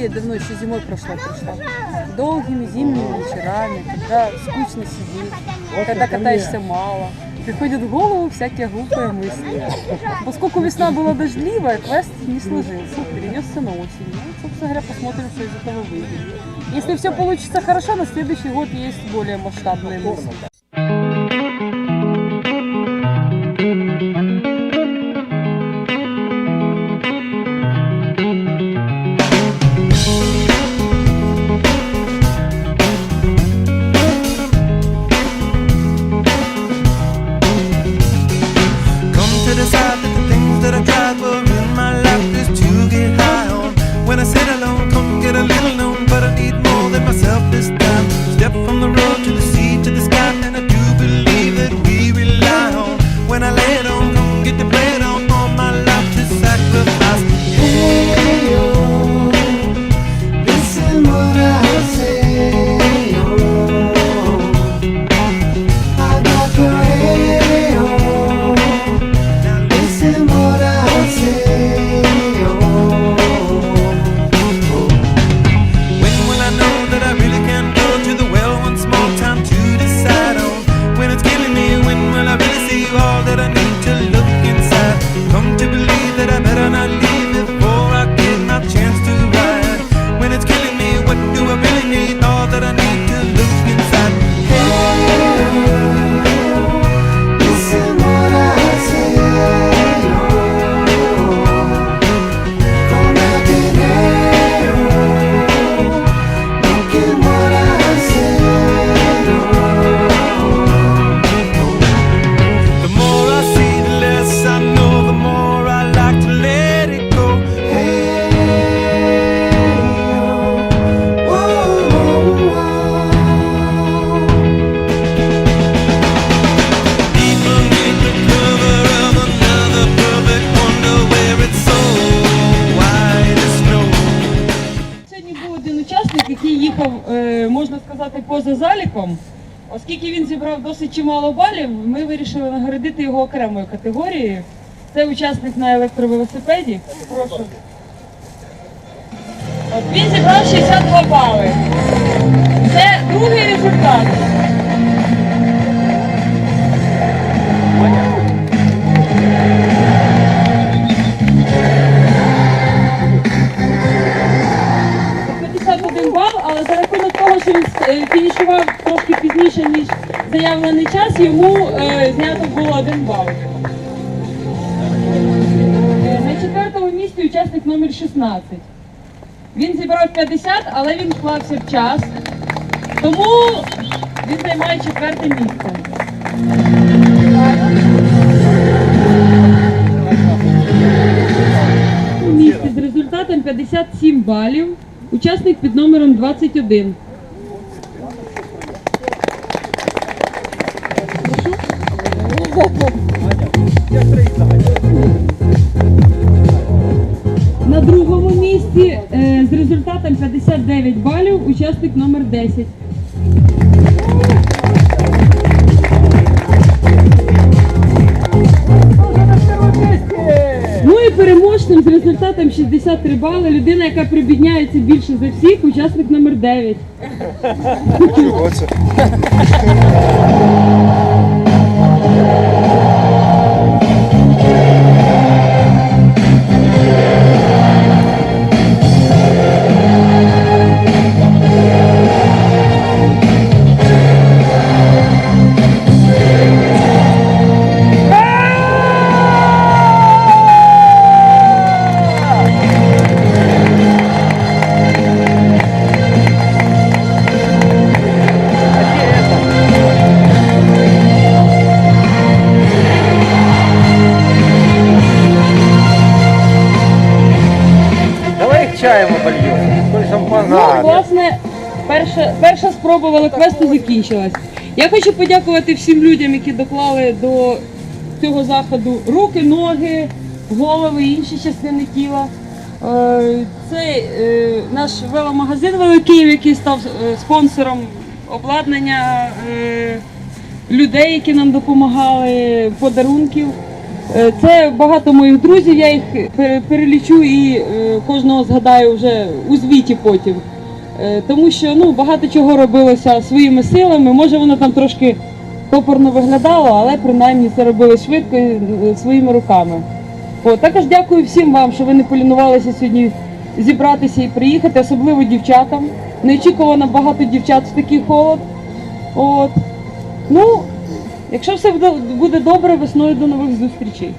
It's Идея давно еще зимой прошла, прошла. Долгими зимними вечерами, когда скучно сидеть, когда катаешься мало. Приходят в голову всякие глупые мысли. Поскольку весна была дождливая, квест не сложился, перенесся на осень. Ну, собственно говоря, посмотрим, что из этого выйдет. Если все получится хорошо, на следующий год есть более масштабные мысли. Than myself this time. Step from the road to the sea to the sky, and I е, можна сказати, поза заліком. Оскільки він зібрав досить чимало балів, ми вирішили нагородити його окремою категорією. Це учасник на електровелосипеді. Прошу. От він зібрав 62 бали. Це другий результат. Заявлений час, йому е, знято було один бал. Е, На четвертому місці учасник номер 16. Він зібрав 50, але він вклався в час. Тому він займає четверте місце. У місці з результатом 57 балів. Учасник під номером 21. На другому місці е, з результатом 59 балів учасник номер 10. Ну і переможцем з результатом 63 бали людина, яка прибідняється більше за всіх, учасник номер 9. Чого це? Давай їх чаєм обольємо. Коль Ну, власне, перша, перша спроба. спробували квесту, закінчилась. Я хочу подякувати всім людям, які доклали до цього заходу руки, ноги, голови, інші частини тіла. Е, Це е, наш веломагазин великий, який став е, спонсором обладнання людей, які нам допомагали, подарунків. Е, Це багато моїх друзів, я їх перелічу і е, кожного згадаю вже у звіті потім. Е, Тому що ну, багато чого робилося своїми силами. Може воно там трошки топорно виглядало, але принаймні це робили швидко і е, своїми руками. От, також дякую всім вам, що ви не полінувалися сьогодні зібратися і приїхати, особливо дівчатам. Неочікувано багато дівчат в такий холод. От. Ну, якщо все буде- добре, весною до нових зустрічей.